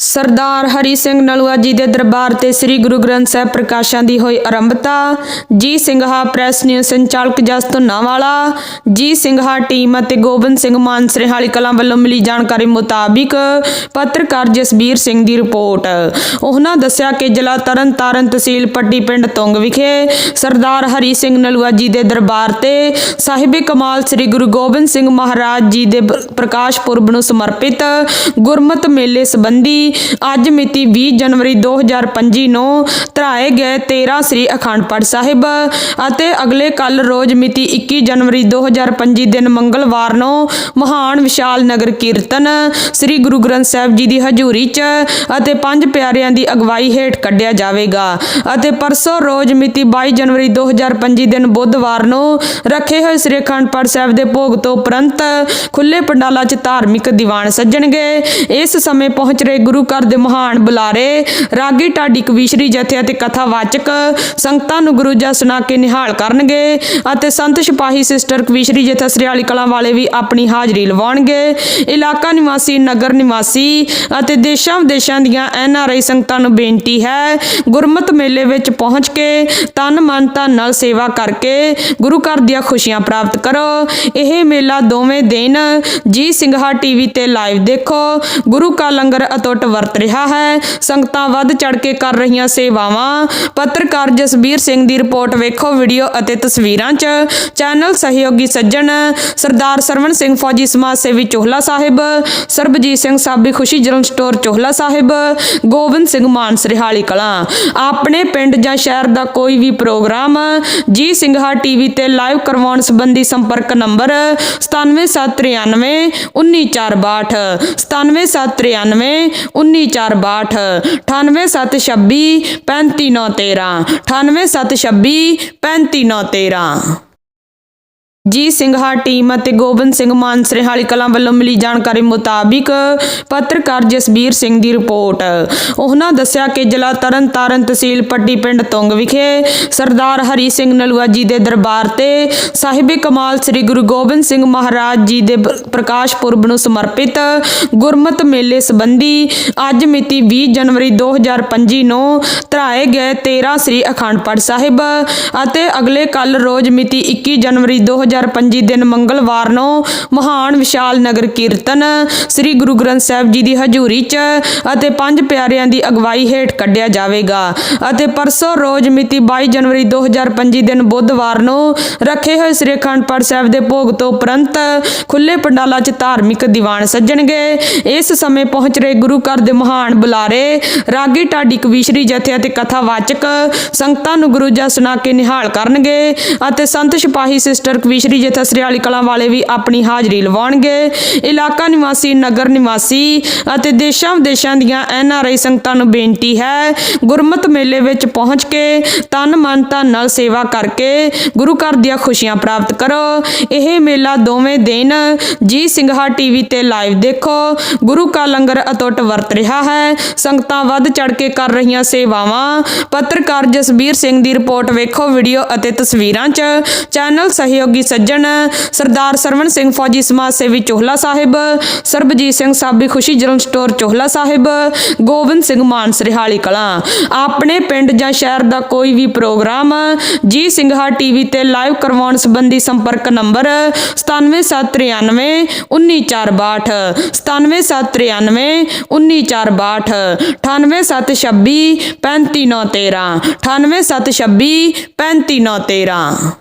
ਸਰਦਾਰ ਹਰੀ ਸਿੰਘ ਨਲੂਆ ਜੀ ਦੇ ਦਰਬਾਰ ਤੇ ਸ੍ਰੀ ਗੁਰੂ ਗ੍ਰੰਥ ਸਾਹਿਬ ਪ੍ਰਕਾਸ਼ਾਂ ਦੀ ਹੋਈ ਆਰੰਭਤਾ, ਜੀ ਸਿੰਘਾ ਪ੍ਰੈਸ ਨਿਊਜ਼ ਸੰਚਾਲਕ ਜਸ ਧੁੰਨਾਵਾਲਾ, ਜੀ ਸਿੰਘਾ ਟੀਮ ਅਤੇ ਗੋਬਿੰਦ ਸਿੰਘ ਮਾਨ ਸਰਹਾਲੀ ਕਲਾਂ ਵੱਲੋਂ ਮਿਲੀ ਜਾਣਕਾਰੀ ਮੁਤਾਬਿਕ ਪੱਤਰਕਾਰ ਜਸਬੀਰ ਸਿੰਘ ਦੀ ਰਿਪੋਰਟ। ਉਹਨਾਂ ਦੱਸਿਆ ਕਿ ਜ਼ਿਲ੍ਹਾ ਤਰਨਤਾਰਨ ਤਹਿਸੀਲ ਪੱਟੀ ਪਿੰਡ ਤੁੰਗ ਵਿਖੇ ਸਰਦਾਰ ਹਰੀ ਸਿੰਘ ਨਲੂਆ ਜੀ ਦੇ ਦਰਬਾਰ ਤੇ ਸਾਹਿਬੇ ਕਮਾਲ ਸ੍ਰੀ ਗੁਰੂ ਗੋਬਿੰਦ ਸਿੰਘ ਮਹਾਰਾਜ ਜੀ ਦੇ ਪ੍ਰਕਾਸ਼ ਪੁਰਬ ਨੂੰ ਸਮਰਪਿਤ ਗੁਰਮਤ ਮੇਲੇ ਸੰਬੰਧੀ ਅੱਜ ਮਿਤੀ 20 ਜਨਵਰੀ 2025 ਨੂੰ ਧਰਾਏ ਗਏ 13 ਸ੍ਰੀ ਅਖੰਡ ਪਾਠ ਸਾਹਿਬ ਅਤੇ ਅਗਲੇ ਕੱਲ ਰੋਜ਼ ਮਿਤੀ 21 ਜਨਵਰੀ 2025 ਦਿਨ ਮੰਗਲਵਾਰ ਨੂੰ ਮਹਾਨ ਵਿਸ਼ਾਲ ਨਗਰ ਕੀਰਤਨ ਸ੍ਰੀ ਗੁਰੂ ਗ੍ਰੰਥ ਸਾਹਿਬ ਜੀ ਦੀ ਹਜ਼ੂਰੀ 'ਚ ਅਤੇ ਪੰਜ ਪਿਆਰਿਆਂ ਦੀ ਅਗਵਾਈ ਹੇਠ ਕੱਢਿਆ ਜਾਵੇਗਾ ਅਤੇ ਪਰਸੋਂ ਰੋਜ਼ ਮਿਤੀ 22 ਜਨਵਰੀ 2025 ਦਿਨ ਬੁੱਧਵਾਰ ਨੂੰ ਰੱਖੇ ਹੋਏ ਸ੍ਰੀ ਅਖੰਡ ਪਾਠ ਸਾਹਿਬ ਦੇ ਭੋਗ ਤੋਂ ਉਪਰੰਤ ਖੁੱਲੇ ਪੰਡਾਲਾਂ 'ਚ ਧਾਰਮਿਕ ਦੀਵਾਨ ਸੱਜਣਗੇ। ਇਸ ਸਮੇਂ ਪਹੁੰਚ ਰਹੇ ਗੁਰੂ ਗੁਰੂ ਘਰ ਦੇ ਮਹਾਨ ਬੁਲਾਰੇ, ਰਾਗੀ ਢਾਡੀ ਕਵੀਸ਼ਰੀ ਜਥੇ ਅਤੇ ਕਥਾਵਾਚਕ ਸੰਗਤਾਂ ਨੂੰ ਗੁਰੂ ਜਸ ਸੁਣਾ ਕੇ ਨਿਹਾਲ ਕਰਨਗੇ ਅਤੇ ਸੰਤ ਸਿਪਾਹੀ ਸਿਸਟਰ ਕਵੀਸ਼ਰੀ ਜਥਾ ਸਰਿਆਲੀ ਕਲਾਂ ਵਾਲੇ ਵੀ ਆਪਣੀ ਹਾਜ਼ਰੀ ਲਵਾਉਣਗੇ। ਇਲਾਕਾ ਨਿਵਾਸੀ, ਨਗਰ ਨਿਵਾਸੀ ਅਤੇ ਦੇਸ਼ਾਂ ਵਿਦੇਸ਼ਾਂ ਦੀਆਂ ਐਨ ਆਰ ਆਈ ਸੰਗਤਾਂ ਨੂੰ ਬੇਨਤੀ ਹੈ, ਗੁਰਮਤ ਮੇਲੇ ਵਿੱਚ ਪਹੁੰਚ ਕੇ ਤਨ ਮਨ ਧਨ ਨਾਲ ਸੇਵਾ ਕਰਕੇ ਗੁਰੂ ਘਰ ਦੀਆਂ ਖੁਸ਼ੀਆਂ ਪ੍ਰਾਪਤ ਕਰੋ। ਇਹ ਮੇਲਾ ਦੋਵੇਂ ਦਿਨ ਜੀ ਸਿੰਘਾ ਟੀਵੀ ਤੇ ਲਾਈਵ ਦੇਖੋ। ਗੁਰੂ ਕਾ ਲੰਗਰ ਅਟੁੱਟ ਵਰਤ ਰਿਹਾ ਹੈ। ਸੰਗਤਾਂ ਵੱਧ ਚੜ ਕੇ ਕਰ ਰਹੀਆਂ ਸੇਵਾਵਾਂ। ਪੱਤਰਕਾਰ ਜਸਬੀਰ ਸਿੰਘ ਦੀ ਰਿਪੋਰਟ ਵੇਖੋ ਵੀਡੀਓ ਅਤੇ ਤਸਵੀਰਾਂ 'ਚ। ਚੈਨਲ ਸਹਿਯੋਗੀ ਸੱਜਣ ਸਰਦਾਰ ਸਰਵਣ ਸਿੰਘ ਫੌਜੀ ਸਮਾਜ ਸੇਵੀ ਚੋਹਲਾ ਸਾਹਿਬ, ਸਰਬਜੀਤ ਸਿੰਘ ਸਾਬੀ ਖੁਸ਼ੀ ਜਨਰਲ ਸਟੋਰ ਚੋਹਲਾ ਸਾਹਿਬ, ਗੋਬਿੰਦ ਸਿੰਘ ਮਾਨ ਸਰਹਾਲੀ ਕਲਾਂ। ਆਪਣੇ ਪਿੰਡ ਜਾਂ ਸ਼ਹਿਰ ਦਾ ਕੋਈ ਵੀ ਪ੍ਰੋਗਰਾਮ, ਜੀ ਸਿੰਘਾ ਟੀਵੀ ਤੇ ਲਾਈਵ ਕਰਵਾਉਣ ਸੰਬੰਧੀ ਸੰਪਰਕ ਨੰਬਰ 9793 19462 9793 19462 98726 35913 98726 35913 ਜੀ ਸਿੰਘਾ ਟੀਮ ਅਤੇ ਗੋਬਿੰਦ ਸਿੰਘ ਮਾਨ ਸਰਹਾਲੀ ਕਲਾਂ ਵੱਲੋਂ ਮਿਲੀ ਜਾਣਕਾਰੀ ਮੁਤਾਬਿਕ ਪੱਤਰਕਾਰ ਜਸਬੀਰ ਸਿੰਘ ਦੀ ਰਿਪੋਰਟ। ਉਹਨਾਂ ਦੱਸਿਆ ਕਿ ਜ਼ਿਲ੍ਹਾ ਤਰਨਤਾਰਨ ਤਹਿਸੀਲ ਪੱਟੀ ਪਿੰਡ ਤੁੰਗ ਵਿਖੇ ਸਰਦਾਰ ਹਰੀ ਸਿੰਘ ਨਲੂਆ ਜੀ ਦੇ ਦਰਬਾਰ ਤੇ ਸਾਹਿਬੇ ਕਮਾਲ ਸ੍ਰੀ ਗੁਰੂ ਗੋਬਿੰਦ ਸਿੰਘ ਮਹਾਰਾਜ ਜੀ ਦੇ ਪ੍ਰਕਾਸ਼ ਪੁਰਬ ਨੂੰ ਸਮਰਪਿਤ ਗੁਰਮਤ ਮੇਲੇ ਸੰਬੰਧੀ ਅੱਜ ਮਿਤੀ 20 ਜਨਵਰੀ 2025 ਨੂੰ ਧਰਾਏ ਗਏ 13 ਸ੍ਰੀ ਅਖੰਡ ਪਾਠ ਸਾਹਿਬ ਅਤੇ ਅਗਲੇ ਕੱਲ ਰੋਜ਼ ਮਿਤੀ 21 ਜਨਵਰੀ 2025 ਦਿਨ ਮੰਗਲਵਾਰ ਨੂੰ ਮਹਾਨ ਵਿਸ਼ਾਲ ਨਗਰ ਕੀਰਤਨ ਸ੍ਰੀ ਗੁਰੂ ਗ੍ਰੰਥ ਸਾਹਿਬ ਜੀ ਦੀ ਹਜ਼ੂਰੀ 'ਚ ਅਤੇ ਪੰਜ ਪਿਆਰਿਆਂ ਦੀ ਅਗਵਾਈ ਹੇਠ ਕੱਢਿਆ ਜਾਵੇਗਾ ਅਤੇ ਪਰਸੋਂ ਰੋਜ਼ ਮਿਤੀ 22 ਜਨਵਰੀ 2025 ਦਿਨ ਬੁੱਧਵਾਰ ਨੂੰ ਰੱਖੇ ਹੋਏ ਸ੍ਰੀ ਅਖੰਡ ਪਾਠ ਸਾਹਿਬ ਦੇ ਭੋਗ ਤੋਂ ਉਪਰੰਤ ਖੁੱਲੇ ਪੰਡਾਲਾਂ 'ਚ ਧਾਰਮਿਕ ਦੀਵਾਨ ਸੱਜਣਗੇ। ਇਸ ਸਮੇਂ ਪਹੁੰਚ ਰਹੇ ਗੁਰੂ ਘਰ ਦੇ ਮਹਾਨ ਬੁਲਾਰੇ, ਰਾਗੀ ਢਾਡੀ ਕਵੀਸ਼ਰੀ ਜਥੇ ਅਤੇ ਕਥਾਵਾਚਕ ਸੰਗਤਾਂ ਨੂੰ ਗੁਰੂ ਜਸ ਸੁਣਾ ਕੇ ਨਿਹਾਲ ਕਰਨਗੇ ਅਤੇ ਸੰਤ ਸਿਪਾਹੀ ਸਿਸਟਰ ਸ਼੍ਰੀ ਜਥਾ ਸਰਿਆਲੀ ਕਲਾਂ ਵਾਲੇ ਵੀ ਆਪਣੀ ਹਾਜ਼ਰੀ ਲਵਾਉਣਗੇ। ਇਲਾਕਾ ਨਿਵਾਸੀ, ਨਗਰ ਨਿਵਾਸੀ ਅਤੇ ਦੇਸ਼ਾਂ ਵਿਦੇਸ਼ਾਂ ਦੀਆਂ ਐਨ ਆਰ ਆਈ ਸੰਗਤਾਂ ਨੂੰ ਬੇਨਤੀ ਹੈ, ਗੁਰਮਤ ਮੇਲੇ ਵਿੱਚ ਪਹੁੰਚ ਕੇ ਤਨ ਮਨ ਧਨ ਨਾਲ ਸੇਵਾ ਕਰਕੇ ਗੁਰੂ ਘਰ ਦੀਆਂ ਖੁਸ਼ੀਆਂ ਪ੍ਰਾਪਤ ਕਰੋ। ਇਹ ਮੇਲਾ ਦੋਵੇਂ ਦਿਨ ਜੀ ਸਿੰਘਾ ਟੀਵੀ ਤੇ ਲਾਈਵ ਦੇਖੋ। ਗੁਰੂ ਕਾ ਲੰਗਰ ਅਟੁੱਟ ਵਰਤ ਰਿਹਾ ਹੈ। ਸੰਗਤਾਂ ਵੱਧ ਚੜ ਕੇ ਕਰ ਰਹੀਆਂ ਸੇਵਾਵਾਂ। ਪੱਤਰਕਾਰ ਜਸਬੀਰ ਸਿੰਘ ਦੀ ਰਿਪੋਰਟ ਵੇਖੋ, ਵੀਡੀਓ ਅਤੇ ਤਸਵੀਰਾਂ 'ਚ। ਚੈਨਲ ਸਹਿਯੋਗੀ ਸੱਜਣ ਸਰਦਾਰ ਸਰਵਣ ਸਿੰਘ ਫੌਜੀ ਸਮਾਜ ਸੇਵੀ ਚੋਹਲਾ ਸਾਹਿਬ, ਸਰਬਜੀਤ ਸਿੰਘ ਸਾਬੀ ਖੁਸ਼ੀ ਜਨਰਲ ਸਟੋਰ ਚੋਹਲਾ ਸਾਹਿਬ ਗੋਬਿੰਦ ਸਿੰਘ ਮਾਨ ਸਰਹਾਲੀ ਕਲਾਂ। ਆਪਣੇ ਪਿੰਡ ਜਾਂ ਸ਼ਹਿਰ ਦਾ ਕੋਈ ਵੀ ਪ੍ਰੋਗਰਾਮ, ਜੀ ਸਿੰਘਾ ਟੀਵੀ ਤੇ ਲਾਈਵ ਕਰਵਾਉਣ ਸੰਬੰਧੀ ਸੰਪਰਕ ਨੰਬਰ 9793 19462 9793 19462 98726 35913 98726 35913